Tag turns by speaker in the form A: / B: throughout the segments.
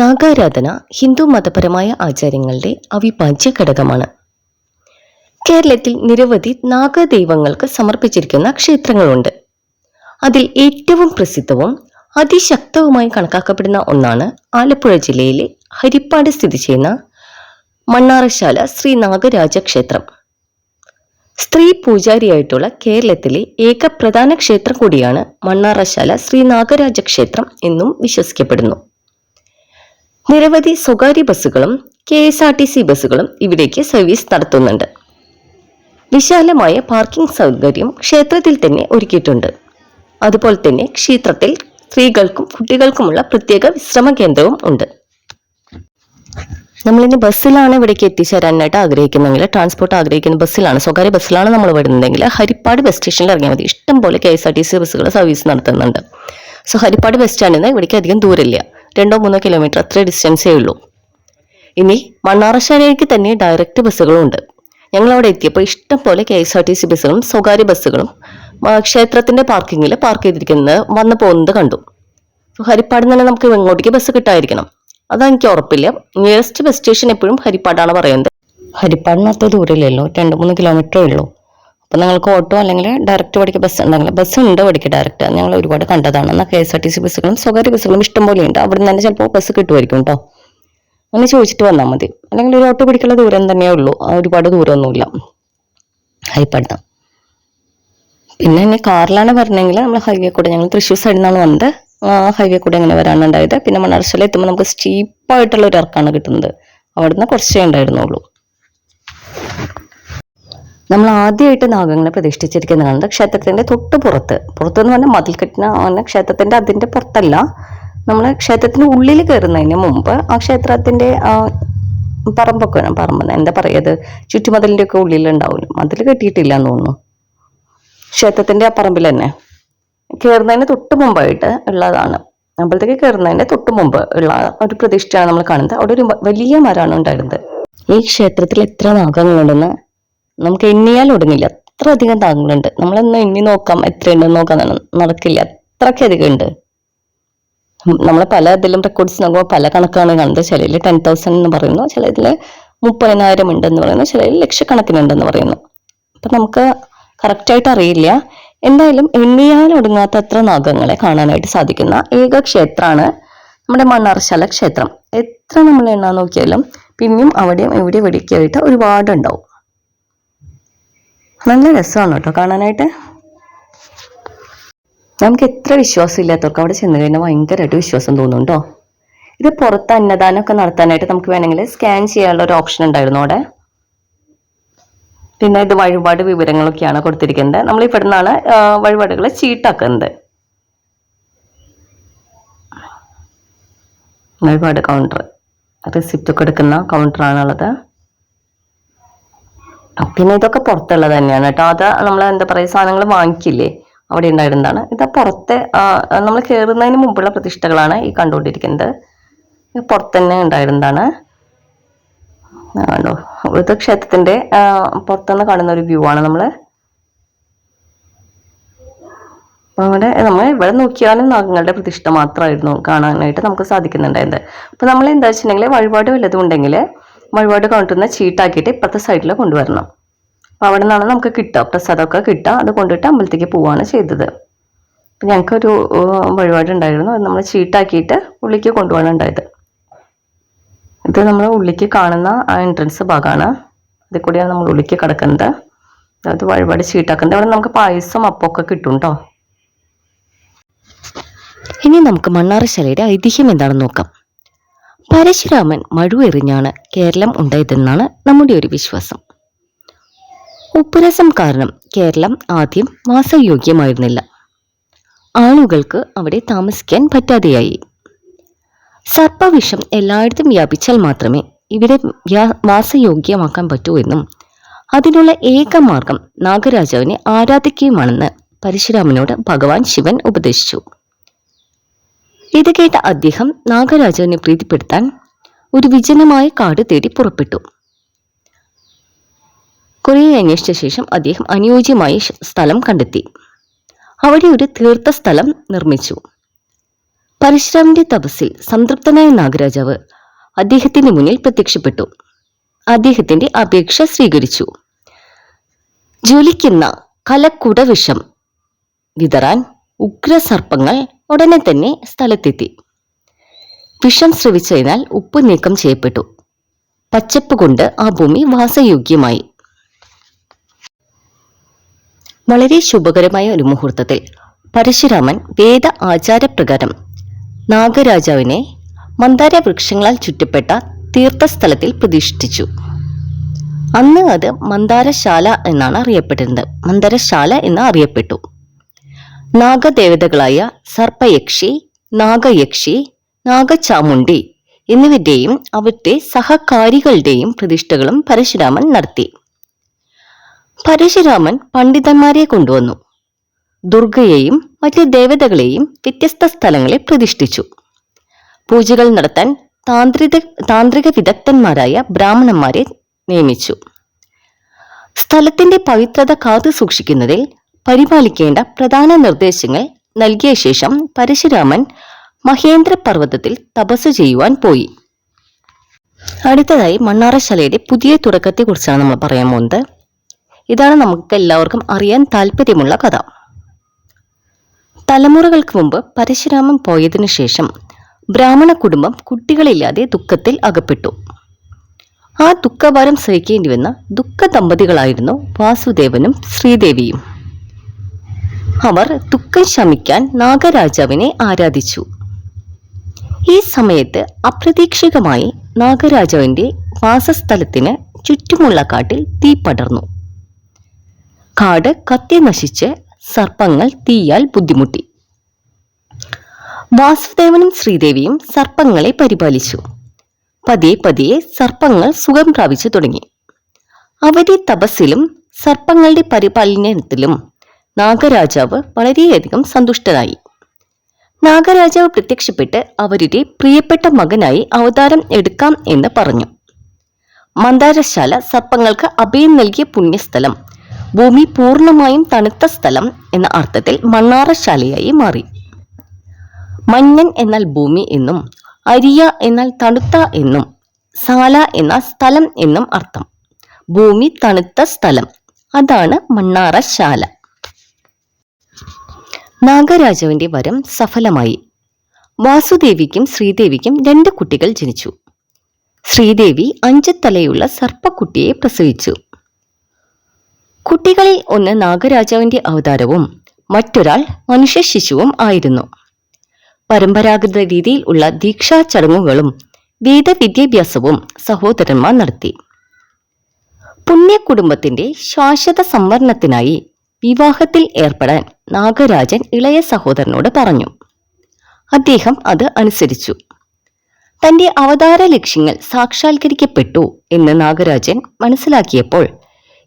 A: നാഗാരാധന ഹിന്ദു മതപരമായ ആചാരങ്ങളുടെ അവിഭാജ്യ ഘടകമാണ് കേരളത്തിൽ നിരവധി നാഗദൈവങ്ങൾക്ക് സമർപ്പിച്ചിരിക്കുന്ന ക്ഷേത്രങ്ങളുണ്ട്. അതിൽ ഏറ്റവും പ്രസിദ്ധവും അതിശക്തവുമായി കണക്കാക്കപ്പെടുന്ന ഒന്നാണ് ആലപ്പുഴ ജില്ലയിലെ ഹരിപ്പാട് സ്ഥിതി ചെയ്യുന്ന മണ്ണാറശാല ശ്രീ നാഗരാജ ക്ഷേത്രം. സ്ത്രീ പൂജാരിയായിട്ടുള്ള കേരളത്തിലെ ഏക പ്രധാന ക്ഷേത്രം കൂടിയാണ് മണ്ണാറശാല ശ്രീ നാഗരാജ ക്ഷേത്രം എന്നും വിശ്വസിക്കപ്പെടുന്നു. നിരവധി സ്വകാര്യ ബസ്സുകളും K S R T C ബസ്സുകളും ഇവിടേക്ക് സർവീസ് നടത്തുന്നുണ്ട്. വിശാലമായ പാർക്കിംഗ് സൗകര്യം ക്ഷേത്രത്തിൽ തന്നെ ഒരുക്കിയിട്ടുണ്ട്. അതുപോലെ തന്നെ ക്ഷേത്രത്തിൽ സ്ത്രീകൾക്കും കുട്ടികൾക്കുമുള്ള പ്രത്യേക വിശ്രമ കേന്ദ്രവും ഉണ്ട്. നമ്മളിനി ബസ്സിലാണ് ഇവിടേക്ക് എത്തിച്ചേരാനായിട്ട് ആഗ്രഹിക്കുന്നെങ്കിൽ ട്രാൻസ്പോർട്ട് ആഗ്രഹിക്കുന്ന ബസ്സിലാണ് സ്വകാര്യ ബസ്സിലാണ് നമ്മൾ വരുന്നതെങ്കിൽ ഹരിപ്പാട് ബസ് സ്റ്റേഷനിൽ ഇറങ്ങിയാൽ മതി. ഇഷ്ടംപോലെ K S R T C ബസ്സുകൾ സർവീസ് നടത്തുന്നുണ്ട്. സോ ഹരിപ്പാട് ബസ് സ്റ്റാൻഡിൽ നിന്ന് ഇവിടേക്ക് അധികം ദൂരമില്ല. രണ്ടോ മൂന്നോ കിലോമീറ്റർ അത്രേ ഡിസ്റ്റൻസേ ഉള്ളൂ. ഇനി മണ്ണാറശാലയ്ക്ക് തന്നെ ഡയറക്റ്റ് ബസ്സുകളുണ്ട്. ഞങ്ങൾ അവിടെ എത്തിയപ്പോൾ ഇഷ്ടം പോലെ K S R T C ബസ്സുകളും സ്വകാര്യ ബസ്സുകളും ക്ഷേത്രത്തിന്റെ പാർക്കിങ്ങിൽ പാർക്ക് ചെയ്തിരിക്കുന്നത് വന്നു പോകുന്നത് കണ്ടു. ഹരിപ്പാട് തന്നെ നമുക്ക് ഇങ്ങോട്ടേക്ക് ബസ് കിട്ടായിരിക്കണം അതാ എനിക്ക് ഉറപ്പില്ല. നിയറസ്റ്റ് ബസ് സ്റ്റേഷൻ എപ്പോഴും ഹരിപ്പാടാണ് പറയുന്നത്. ഹരിപ്പാടിന് ദൂരമില്ലല്ലോ. രണ്ട് മൂന്ന് കിലോമീറ്ററേ ഉള്ളൂ. അപ്പം നിങ്ങൾക്ക് ഓട്ടോ അല്ലെങ്കിൽ ഡയറക്റ്റ് പഠിക്കുക ബസ് ഉണ്ടെങ്കിൽ ബസ് ഉണ്ട് പഠിക്കുക ഡയറക്റ്റ് ഞങ്ങൾ ഒരുപാട് കണ്ടതാണ് എന്നാൽ K S R T C ബസ്സുകളും സ്വകാര്യ ബസ്സുകളും ഇഷ്ടംപോലെ ഉണ്ട്. അവിടെ നിന്ന് തന്നെ ചിലപ്പോൾ ബസ് കിട്ടുമായിരിക്കും കേട്ടോ അങ്ങനെ ചോദിച്ചിട്ട് വന്നാൽ മതി. അല്ലെങ്കിൽ ഒരു ഓട്ടോ പിടിക്കുള്ള ദൂരം തന്നെയേ ഉള്ളൂ. ഒരുപാട് ദൂരമൊന്നുമില്ല. ഹൈപ്പടുത്ത പിന്നെ ഇനി കാറിലാണ് പറഞ്ഞെങ്കിൽ നമ്മൾ ഹൈവേ കൂടെ ഞങ്ങൾ തൃശ്ശൂർ സൈഡിൽ നിന്നാണ് വന്നത്. ഹൈവേ കൂടെ അങ്ങനെ വരാനുണ്ടായത് പിന്നെ മണ്ണാർശാല എത്തുമ്പോൾ നമുക്ക് സ്റ്റീപ്പായിട്ടുള്ള ഒരു ഇറക്കാണ് കിട്ടുന്നത്. അവിടുന്ന് കുറച്ചേ ഉണ്ടായിരുന്നുള്ളൂ. നമ്മൾ ആദ്യമായിട്ട് നാഗങ്ങളെ പ്രതിഷ്ഠിച്ചിരിക്കുന്നത് കാണുന്നത് ക്ഷേത്രത്തിന്റെ തൊട്ട് പുറത്ത് പുറത്തെന്ന് പറഞ്ഞാൽ മതിൽക്കെട്ടിന് അങ്ങനെ ക്ഷേത്രത്തിന്റെ അതിന്റെ പുറത്തല്ല. നമ്മൾ ക്ഷേത്രത്തിന് ഉള്ളിൽ കയറുന്നതിന് മുമ്പ് ആ ക്ഷേത്രത്തിന്റെ ആ പറമ്പൊക്കെ പറമ്പ് എന്താ പറയുക ചുറ്റുമതിലിന്റെ ഒക്കെ ഉള്ളിലുണ്ടാവില്ല മതിൽ കെട്ടിയിട്ടില്ല എന്ന് തോന്നുന്നു. ക്ഷേത്രത്തിന്റെ ആ പറമ്പിൽ തന്നെ. കയറുന്നതിന് തൊട്ട് മുമ്പായിട്ട് ഉള്ളതാണ്. അമ്പലത്തേക്ക് കയറുന്നതിന്റെ തൊട്ട് മുമ്പ് ഉള്ള ഒരു പ്രതിഷ്ഠയാണ് നമ്മൾ കാണുന്നത്. അവിടെ ഒരു വലിയ മരമാണ് ഉണ്ടായിരുന്നത്. ഈ ക്ഷേത്രത്തിൽ എത്ര നാഗങ്ങളുണ്ടെന്ന് നമുക്ക് എണ്ണിയാൽ ഒടുങ്ങില്ല. അത്ര അധികം താങ്കളുണ്ട് നമ്മളൊന്ന് എണ്ണി നോക്കാം എത്രയുണ്ടെന്ന് നോക്കാൻ നട- നടക്കില്ല. അത്രയ്ക്ക് അധികം ഉണ്ട് നമ്മൾ പല ഇതിലും റെക്കോർഡ്സ് നോക്കുമ്പോൾ പല കണക്കാണ് കാണുന്നത്. ചിലയിൽ ടെൻ തൗസൻഡ് എന്ന് പറയുന്നു ചിലതിൽ മുപ്പതിനായിരം ഉണ്ടെന്ന് പറയുന്നു ചിലയിൽ ലക്ഷക്കണക്കിനുണ്ടെന്ന് പറയുന്നു. അപ്പൊ നമുക്ക് കറക്റ്റായിട്ട് അറിയില്ല. എന്തായാലും എണ്ണിയാൽ ഒടുങ്ങാത്ത അത്ര നാഗങ്ങളെ കാണാനായിട്ട് സാധിക്കുന്ന ഏക ക്ഷേത്രമാണ് നമ്മുടെ മണ്ണാർശാല ക്ഷേത്രം. എത്ര നമ്മൾ എണ്ണാൻ നോക്കിയാലും പിന്നെയും അവിടെയും ഇവിടെ ഇവിടെയൊക്കെ ആയിട്ട് ഒരുപാട് ഉണ്ടാവും നല്ല രസമാണ് കേട്ടോ കാണാനായിട്ട്. നമുക്ക് എത്ര വിശ്വാസം ഇല്ലാത്തവർക്ക് അവിടെ ചെന്ന് കഴിഞ്ഞാൽ ഭയങ്കരമായിട്ട് വിശ്വാസം തോന്നുന്നുണ്ടോ ഇത് പുറത്ത് അന്നദാനമൊക്കെ നടത്താനായിട്ട് നമുക്ക് വേണമെങ്കിൽ സ്കാൻ ചെയ്യാനുള്ള ഒരു ഓപ്ഷൻ ഉണ്ടായിരുന്നു അവിടെ. പിന്നെ ഇത് വഴിപാട് വിവരങ്ങളൊക്കെയാണ് കൊടുത്തിരിക്കുന്നത്. നമ്മൾ ഇവിടെ നിന്നാണ് വഴിപാടുകൾ ചീട്ടാക്കുന്നത്. വഴിപാട് കൗണ്ടർ റിസിപ്റ്റ് ഒക്കെ എടുക്കുന്ന കൗണ്ടറാണുള്ളത് പിന്നെ ഇതൊക്കെ പുറത്തുള്ളത് തന്നെയാണ് കേട്ടോ. അത് നമ്മൾ എന്താ പറയുക സാധനങ്ങൾ വാങ്ങിക്കില്ലേ? അവിടെ ഉണ്ടായിരുന്നതാണ് ഇത് പുറത്തെ നമ്മൾ കയറുന്നതിന് മുമ്പുള്ള പ്രതിഷ്ഠകളാണ് ഈ കണ്ടുകൊണ്ടിരിക്കുന്നത്. പുറത്ത് തന്നെ ഉണ്ടായിരുന്നതാണ് കണ്ടോ? ഇത് ക്ഷേത്രത്തിന്റെ ആ, പുറത്തുനിന്ന് കാണുന്ന ഒരു വ്യൂ ആണ് നമ്മൾ അവിടെ നമ്മൾ ഇവിടെ നോക്കിയാലും നാഗങ്ങളുടെ പ്രതിഷ്ഠ മാത്രമായിരുന്നു കാണാനായിട്ട് നമുക്ക് സാധിക്കുന്നുണ്ടായിരുന്നത്. അപ്പോൾ നമ്മൾ എന്താ വെച്ചിട്ടുണ്ടെങ്കിൽ വഴിപാട് വല്ലതും ഉണ്ടെങ്കിൽ വഴിപാട് കൊണ്ടുവന്ന ചീട്ടാക്കിയിട്ട് ഇപ്പുറത്തെ സൈഡിൽ കൊണ്ടുവരണം. അപ്പോൾ അവിടെ നിന്നാണ് നമുക്ക് കിട്ടുക. പ്രസാദമൊക്കെ കിട്ടുക. അത് കൊണ്ടുപോയിട്ട് അമ്പലത്തേക്ക് പോവുകയാണ് ചെയ്തത്. അപ്പം ഞങ്ങൾക്കൊരു വഴിപാട് ഉണ്ടായിരുന്നു. അത് നമ്മൾ ചീട്ടാക്കിയിട്ട് ഉള്ളിലേക്ക് കൊണ്ടുപോകണം ഉണ്ടായത്. ഇത് നമ്മൾ ഉള്ളിലേക്ക് കാണുന്ന ആ എൻട്രൻസ് ഭാഗമാണ്. അതിൽ കൂടിയാണ് നമ്മൾ ഉള്ളിലേക്ക് കിടക്കുന്നത്. അതായത് വഴിപാട് ചീട്ടാക്കുന്നത്. അവിടെ നമുക്ക് പായസം അപ്പമൊക്കെ കിട്ടും കേട്ടോ ഇനി നമുക്ക് മണ്ണാറശാലയുടെ ഐതിഹ്യം എന്താണെന്ന് നോക്കാം. പരശുരാമൻ മഴുവെറിഞ്ഞാണ് കേരളം ഉണ്ടായതെന്നാണ് നമ്മുടെ ഒരു വിശ്വാസം. ഉപ്പുരസം കാരണം കേരളം ആദ്യം വാസയോഗ്യമായിരുന്നില്ല. ആളുകൾക്ക് അവിടെ താമസിക്കാൻ പറ്റാതെയായി. സർപ്പവിഷം എല്ലായിടത്തും വ്യാപിച്ചാൽ മാത്രമേ ഇവിടെ വാസയോഗ്യമാക്കാൻ പറ്റൂ എന്നും അതിനുള്ള ഏക മാർഗം നാഗരാജാവിനെ ആരാധിക്കുകയുമാണെന്ന് പരശുരാമനോട് ഭഗവാൻ ശിവൻ ഉപദേശിച്ചു. ഇത് കേട്ട അദ്ദേഹം നാഗരാജാവിനെ പ്രീതിപ്പെടുത്താൻ ഒരു വിജനമായ കാട് തേടി പുറപ്പെട്ടു. കുറെ അന്വേഷിച്ച ശേഷം അദ്ദേഹം അനുയോജ്യമായ സ്ഥലം കണ്ടെത്തി. അവിടെ ഒരു തീർത്ഥസ്ഥലം നിർമ്മിച്ചു. പരശുരാമിന്റെ തപസ്സിൽ സംതൃപ്തനായ നാഗരാജാവ് അദ്ദേഹത്തിന്റെ മുന്നിൽ പ്രത്യക്ഷപ്പെട്ടു. അദ്ദേഹത്തിന്റെ അപേക്ഷ സ്വീകരിച്ചു. ജ്വലിക്കുന്ന കലക്കുട വിഷം വിതറാൻ ഉഗ്രസർപ്പങ്ങൾ ഉടനെ തന്നെ സ്ഥലത്തെത്തി. വിഷം ശ്രവിച്ചതിനാൽ ഉപ്പ് നീക്കം ചെയ്യപ്പെട്ടു. പച്ചപ്പ് കൊണ്ട് ആ ഭൂമി വാസയോഗ്യമായി. വളരെ ശുഭകരമായ ഒരു മുഹൂർത്തത്തിൽ പരശുരാമൻ വേദ ആചാരപ്രകാരം നാഗരാജാവിനെ മന്ദാര വൃക്ഷങ്ങളാൽ ചുറ്റപ്പെട്ട തീർത്ഥസ്ഥലത്തിൽ പ്രതിഷ്ഠിച്ചു. അന്ന് അത് മന്ദാരശാല എന്നാണ് അറിയപ്പെട്ടിരുന്നത് മന്ദാരശാല എന്ന് അറിയപ്പെട്ടു. നാഗദേവതകളായ സർപ്പയക്ഷി നാഗയക്ഷി നാഗചാമുണ്ടി എന്നിവരുടെയും അവരുടെ സഹകാരികളുടെയും പ്രതിഷ്ഠകളും പരശുരാമൻ നടത്തി. പരശുരാമൻ പണ്ഡിതന്മാരെ കൊണ്ടുവന്നു. ദുർഗയെയും മറ്റു ദേവതകളെയും വ്യത്യസ്ത സ്ഥലങ്ങളിൽ പ്രതിഷ്ഠിച്ചു. പൂജകൾ നടത്താൻ താന്ത്രിക താന്ത്രിക വിദഗ്ധന്മാരായ ബ്രാഹ്മണന്മാരെ നിയമിച്ചു. സ്ഥലത്തിന്റെ പവിത്രത കാത്തു സൂക്ഷിക്കുന്നതിൽ പരിപാലിക്കേണ്ട പ്രധാന നിർദ്ദേശങ്ങൾ നൽകിയ ശേഷം പരശുരാമൻ മഹേന്ദ്ര പർവതത്തിൽ തപസ് ചെയ്യുവാൻ പോയി. അടുത്തതായി മണ്ണാറശാലയുടെ പുതിയ തുടക്കത്തെക്കുറിച്ചാണ് നമ്മൾ പറയാൻ പോകുന്നത്. ഇതാണ് നമുക്ക് എല്ലാവർക്കും അറിയാൻ താല്പര്യമുള്ള കഥ. തലമുറകൾക്ക് മുമ്പ് പരശുരാമൻ പോയതിനു ശേഷം ബ്രാഹ്മണ കുടുംബം കുട്ടികളില്ലാതെ ദുഃഖത്തിൽ അകപ്പെട്ടു. ആ ദുഃഖഭാരം സഹിക്കേണ്ടി വന്ന ദുഃഖ ദമ്പതികളായിരുന്നു വാസുദേവനും ശ്രീദേവിയും. അവർ ദുഃഖം ശമിക്കാൻ നാഗരാജാവിനെ ആരാധിച്ചു. ഈ സമയത്ത് അപ്രതീക്ഷിതമായി നാഗരാജാവിന്റെ വാസസ്ഥലത്തിന് ചുറ്റുമുള്ള കാട്ടിൽ തീ പടർന്നു. കാട് കത്തി നശിച്ച് സർപ്പങ്ങൾ തീയാൽ ബുദ്ധിമുട്ടി. വാസുദേവനും ശ്രീദേവിയും സർപ്പങ്ങളെ പരിപാലിച്ചു. പതിയെ പതിയെ സർപ്പങ്ങൾ സുഖം പ്രാപിച്ചു തുടങ്ങി. അവരുടെ തപസ്സിലും സർപ്പങ്ങളുടെ പരിപാലനത്തിലും നാഗരാജാവ് വളരെയധികം സന്തുഷ്ടനായി. നാഗരാജാവ് പ്രത്യക്ഷപ്പെട്ട് അവരുടെ പ്രിയപ്പെട്ട മകനായി അവതാരം എടുക്കാം എന്ന് പറഞ്ഞു. മന്ദാരശാല സർപ്പങ്ങൾക്ക് അഭയം നൽകിയ പുണ്യസ്ഥലം ഭൂമി പൂർണമായും തണുത്ത സ്ഥലം എന്ന അർത്ഥത്തിൽ മണ്ണാറശാലയായി മാറി. മഞ്ഞൻ എന്നാൽ ഭൂമി എന്നും അരിയ എന്നാൽ തണുത്ത എന്നും സാല എന്ന സ്ഥലം എന്നും അർത്ഥം. ഭൂമി തണുത്ത സ്ഥലം അതാണ് മണ്ണാറശാല. നാഗരാജാവിന്റെ വരം സഫലമായി. വാസുദേവിക്കും ശ്രീദേവിക്കും രണ്ട് കുട്ടികൾ ജനിച്ചു. ശ്രീദേവി അഞ്ച് തലയുള്ള സർപ്പക്കുട്ടിയെ പ്രസവിച്ചു. കുട്ടികളിൽ ഒന്ന് നാഗരാജാവിന്റെ അവതാരവും മറ്റൊരാൾ മനുഷ്യ ശിശുവും ആയിരുന്നു. പരമ്പരാഗത രീതിയിൽ ഉള്ള ദീക്ഷാ ചടങ്ങുകളും വേദവിദ്യാഭ്യാസവും സഹോദരന്മാർ നടത്തി. പുണ്യ കുടുംബത്തിന്റെ ശാശ്വത സംവരണത്തിനായി വിവാഹത്തിൽ ഏർപ്പെടാൻ നാഗരാജൻ ഇളയ സഹോദരനോട് പറഞ്ഞു. അദ്ദേഹം അത് അനുസരിച്ചു. തന്റെ അവതാര ലക്ഷ്യങ്ങൾ സാക്ഷാത്കരിക്കപ്പെട്ടു എന്ന് നാഗരാജൻ മനസ്സിലാക്കിയപ്പോൾ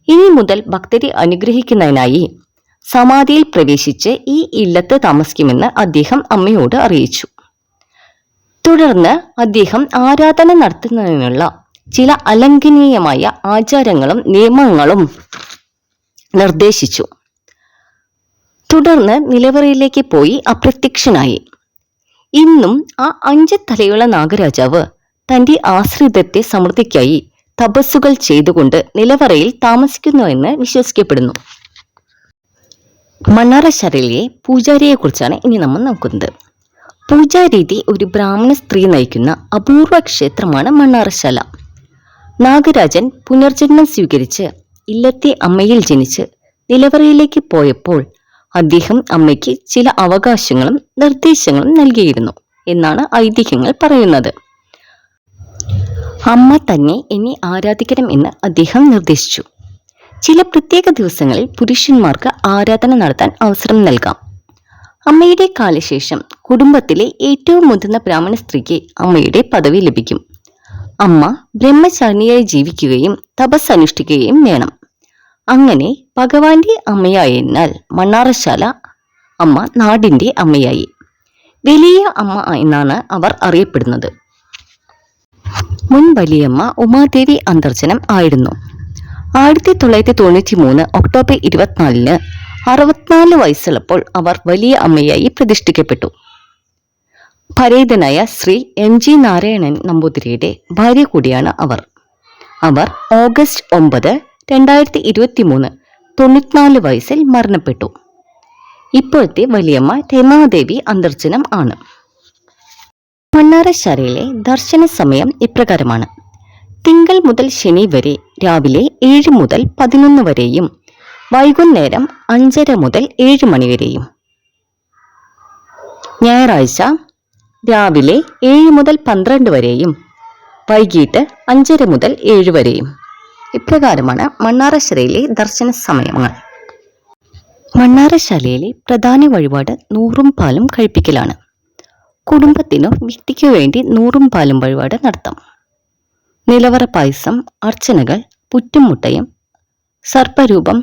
A: ഇനി മുതൽ ഭക്തരെ അനുഗ്രഹിക്കുന്നതിനായി സമാധിയിൽ പ്രവേശിച്ച് ഈ ഇല്ലത്ത് താമസിക്കുമെന്ന് അദ്ദേഹം അമ്മയോട് അറിയിച്ചു. തുടർന്ന് അദ്ദേഹം ആരാധന നടത്തുന്നതിനുള്ള ചില അലംഘനീയമായ ആചാരങ്ങളും നിയമങ്ങളും നിർദ്ദേശിച്ചു. തുടർന്ന് നിലവറയിലേക്ക് പോയി അപ്രത്യക്ഷനായി. ഇന്നും ആ അഞ്ച് തലയുള്ള നാഗരാജാവ് തന്റെ ആശ്രിതത്തെ സമൃദ്ധിക്കായി തപസ്സുകൾ ചെയ്തുകൊണ്ട് നിലവറയിൽ താമസിക്കുന്നുവെന്ന് വിശ്വസിക്കപ്പെടുന്നു. മണ്ണാറശാലയിലെ പൂജാരിയെക്കുറിച്ചാണ് ഇനി നമ്മൾ നോക്കുന്നത്. പൂജാരീതി ഒരു ബ്രാഹ്മണ സ്ത്രീ നയിക്കുന്ന അപൂർവ ക്ഷേത്രമാണ് മണ്ണാറശാല. നാഗരാജൻ പുനർജന്മം സ്വീകരിച്ച് ഇല്ലത്തെ അമ്മയിൽ ജനിച്ച് നിലവറയിലേക്ക് പോയപ്പോൾ അദ്ദേഹം അമ്മയ്ക്ക് ചില അവകാശങ്ങളും നിർദ്ദേശങ്ങളും നൽകിയിരുന്നു എന്നാണ് ഐതിഹ്യങ്ങൾ പറയുന്നത്. അമ്മ തന്നെ എന്നെ ആരാധിക്കണം എന്ന് അദ്ദേഹം നിർദ്ദേശിച്ചു. ചില പ്രത്യേക ദിവസങ്ങളിൽ പുരുഷന്മാർക്ക് ആരാധന നടത്താൻ അവസരം നൽകാം. അമ്മയുടെ കാലശേഷം കുടുംബത്തിലെ ഏറ്റവും മുതിർന്ന ബ്രാഹ്മണ സ്ത്രീക്ക് അമ്മയുടെ പദവി ലഭിക്കും. അമ്മ ബ്രഹ്മചാരിയായി ജീവിക്കുകയും തപസ് അനുഷ്ഠിക്കുകയും വേണം. അങ്ങനെ ഭഗവാന്റെ അമ്മയായതിനാൽ മണ്ണാറശാല അമ്മ നാടിന്റെ അമ്മയായി. വലിയ അമ്മ എന്നാണ് അവർ അറിയപ്പെടുന്നത്. മുൻ വലിയമ്മ ഉമാദേവി അന്തർജനം ആയിരുന്നു. ആയിരത്തി തൊള്ളായിരത്തി തൊണ്ണൂറ്റി മൂന്ന് ഒക്ടോബർ ഇരുപത്തിനാലിന് അറുപത്തിനാല് വയസ്സുള്ളപ്പോൾ അവർ വലിയ അമ്മയായി പ്രതിഷ്ഠിക്കപ്പെട്ടു. പരേതനായ ശ്രീ എം ജി നാരായണൻ നമ്പൂതിരിയുടെ ഭാര്യ കൂടിയാണ് അവർ. അവർ ഓഗസ്റ്റ് ഒമ്പത് രണ്ടായിരത്തി ഇരുപത്തി മൂന്ന് തൊണ്ണൂറ്റിനാല് വയസ്സിൽ മരണപ്പെട്ടു. ഇപ്പോഴത്തെ വലിയമ്മ രമാദേവി അന്തർജനം ആണ്. മണ്ണാറശാലയിലെ ദർശന സമയം ഇപ്രകാരമാണ്. തിങ്കൾ മുതൽ ശനി വരെ രാവിലെ ഏഴ് മുതൽ പതിനൊന്ന് വരെയും വൈകുന്നേരം അഞ്ചര മുതൽ ഏഴ് മണി വരെയും. ഞായറാഴ്ച രാവിലെ ഏഴ് മുതൽ പന്ത്രണ്ട് വരെയും വൈകിട്ട് അഞ്ചര മുതൽ ഏഴ് വരെയും. ഇപ്രകാരമാണ് മണ്ണാറശാലയിലെ ദർശന സമയങ്ങൾ. മണ്ണാറശാലയിലെ പ്രധാന വഴിപാട് നൂറും പാലും കഴിപ്പിക്കലാണ്. കുടുംബത്തിനോ വ്യക്തിക്കോ വേണ്ടി നൂറും പാലും വഴിപാട് നടത്താം. നിലവറ പായസം അർച്ചനകൾ പുറ്റുമുട്ടയും സർപ്പരൂപം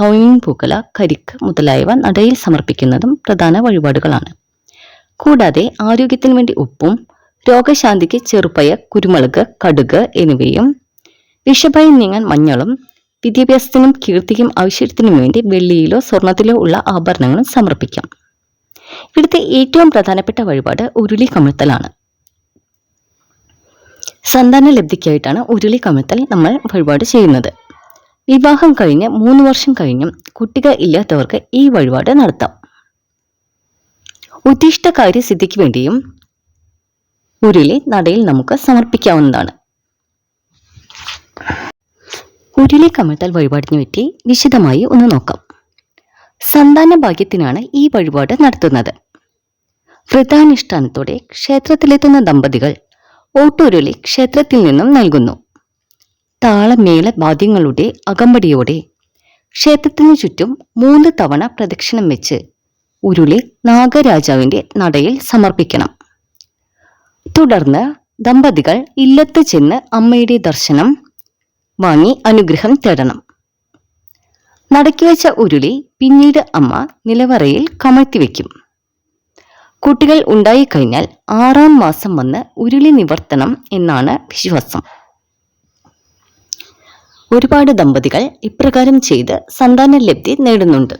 A: കൗയിൻ പൂക്കല കരിക്ക് മുതലായവ നടയിൽ സമർപ്പിക്കുന്നതും പ്രധാന വഴിപാടുകളാണ്. കൂടാതെ ആരോഗ്യത്തിന് വേണ്ടി ഉപ്പും രോഗശാന്തിക്ക് ചെറുപ്പയ കുരുമുളക് കടുക് എന്നിവയും വിഷഭയം നീങ്ങാൻ മഞ്ഞളും വിദ്യാഭ്യാസത്തിനും കീർത്തിക്കും ഐശ്വര്യത്തിനും വേണ്ടി വെള്ളിയിലോ സ്വർണത്തിലോ ഉള്ള ആഭരണങ്ങളും സമർപ്പിക്കാം. ഇവിടുത്തെ ഏറ്റവും പ്രധാനപ്പെട്ട വഴിപാട് ഉരുളി കമിഴ്ത്തലാണ് സന്താന ലബ്ധിക്കായിട്ടാണ് ഉരുളി കമിഴ്ത്തൽ നമ്മൾ വഴിപാട് ചെയ്യുന്നത്. വിവാഹം കഴിഞ്ഞ് മൂന്ന് വർഷം കഴിഞ്ഞും കുട്ടികൾ ഇല്ലാത്തവർക്ക് ഈ വഴിപാട് നടത്താം. ഉദ്ദിഷ്ട കാര്യസിദ്ധിക്ക് വേണ്ടിയും ഉരുളി നടയിൽ നമുക്ക് സമർപ്പിക്കാവുന്നതാണ്. ഉരുളി കമിഴ്ത്തൽ വഴിപാടിനെ പറ്റി വിശദമായി ഒന്ന് നോക്കാം. സന്താന ഭാഗ്യത്തിനാണ് ഈ വഴിപാട് നടത്തുന്നത്. വ്രതാനുഷ്ഠാനത്തോടെ ക്ഷേത്രത്തിലെത്തുന്ന ദമ്പതികൾ ഓട്ടുരുളി ക്ഷേത്രത്തിൽ നിന്നും നൽകുന്നു. താളമേള വാദ്യങ്ങളുടെ അകമ്പടിയോടെ ക്ഷേത്രത്തിനു ചുറ്റും മൂന്ന് തവണ പ്രദക്ഷിണം വെച്ച് ഉരുളി നാഗരാജാവിന്റെ നടയിൽ സമർപ്പിക്കണം. തുടർന്ന് ദമ്പതികൾ ഇല്ലത്ത് ചെന്ന് അമ്മയുടെ ദർശനം വാങ്ങി അനുഗ്രഹം തേടണം. നടക്കി വെച്ച ഉരുളി പിന്നീട് അമ്മ നിലവറയിൽ കമഴ്ത്തി വെക്കും. കുട്ടികൾ ഉണ്ടായിക്കഴിഞ്ഞാൽ ആറാം മാസം വന്ന് ഉരുളി നിവർത്തണം എന്നാണ് വിശ്വാസം. ഒരുപാട് ദമ്പതികൾ ഇപ്രകാരം ചെയ്ത് സന്താന ലബ്ധി നേടുന്നുണ്ട്.